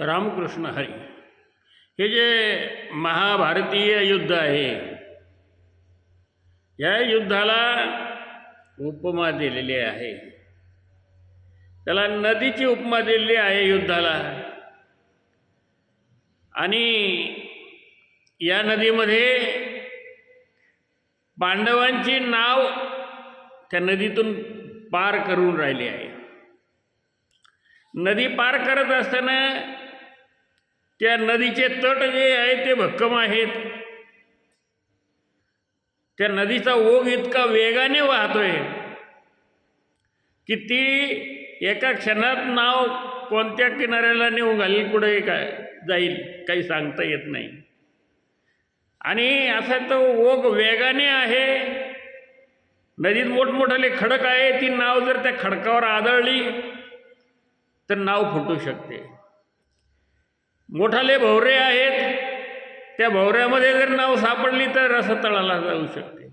रामकृष्ण हरी। हे जे महाभारतीय युद्ध आहे या युद्धाला उपमा दिलेली आहे. त्याला नदीची उपमा दिलेली आहे युद्धाला. आणि या नदीमध्ये पांडवांची नाव त्या नदीतून पार करून राहिली आहे. नदी पार करत असताना त्या नदीचे तट जे आहे ते भक्कम आहेत. त्या नदीचा ओघ इतका वेगाने वाहतोय की ती एका क्षणात नाव कोणत्या किनाऱ्याला नेऊन घालील कुठे काय जाईल काही सांगता येत नाही. आणि असा तो ओघ वेगाने आहे. नदीत मोठमोठाले खडक आहे ती नाव जर त्या खडकावर आदळली तर नाव फुटू शकते. मोठाले भवरे आहेत. त्या भवऱ्यामध्ये जर नाव सापडली तर रसतळाला जाऊ शकते.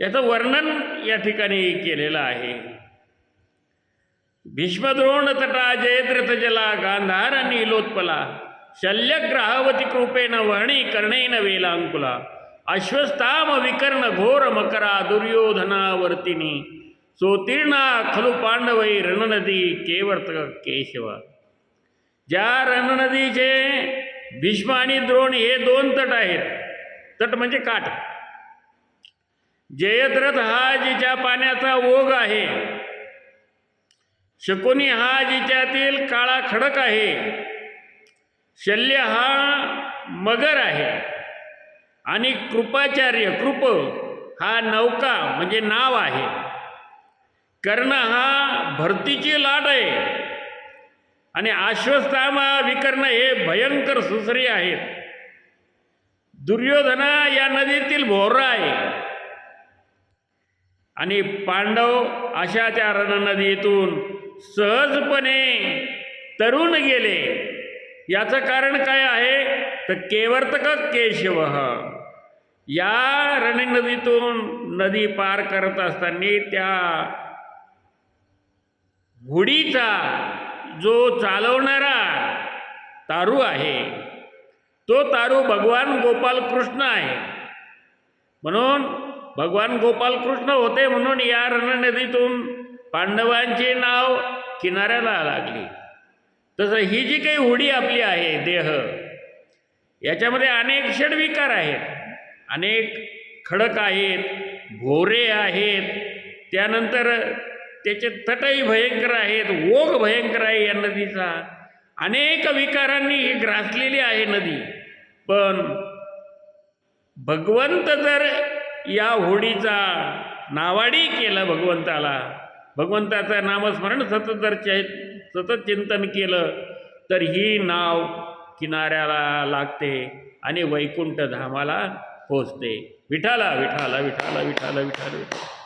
याचं वर्णन या ठिकाणी केलेलं आहे. भीष्मद्रोण तटा जयद्रथ जला गांधार नीलोत्पला शल्यग्राहवती कृपेन वहणी कर्णेन वेलांकुला अश्वस्ताम विकर्ण घोर मकरा दुर्योधनावर्तिनी सोतीर्णा खलु पांडवै रणनदी केवर्त केशवा. ज्या रणनदीचे भीष्म आणि द्रोण हे दोन तट आहेत. तट म्हणजे काठ. जयद्रथ हा जिच्या पाण्याचा ओघ आहे. शकुनी हा जिच्यातील काळा खडक आहे. शल्य हा मगर आहे. आणि कृपाचार्य कृप हा नौका म्हणजे नाव आहे. कर्ण हा भरतीची लाट आहे. आणि आश्वस्तामा विकर्ण हे भयंकर सुसरी आहेत. दुर्योधना या नदीतील भोर आहे. आणि पांडव अशा त्या रणनदीतून सहजपणे तरुण गेले. याचं कारण काय आहे? तर केवर्तक केशव. या रणनदीतून नदी पार करत असताना त्या घुडीचा जो चालवणारा तारू आहे तो तारू भगवान गोपाल कृष्ण आहे. म्हणून भगवान गोपाल कृष्ण होते म्हणून या रणनदीतून पांडवांचे नाव किनाऱ्याला लागली. तसं ही जी काही होडी आपली आहे देह याच्यामध्ये अनेक षडविकार आहेत. अनेक खडक आहेत भोरे आहेत. त्यानंतर त्याचे तटही भयंकर आहेत ओघ भयंकर आहे या नदीचा. अनेक विकारांनी ही ग्रासलेली आहे नदी. पण भगवंत जर या होडीचा नावाडी केलं भगवंताला भगवंताचं नामस्मरण सतत जर चे सतत चिंतन केलं तर ही नाव किनाऱ्याला लागते आणि वैकुंठ धामाला पोचते विठाला विठाला विठाला विठाला विठाला विठाला.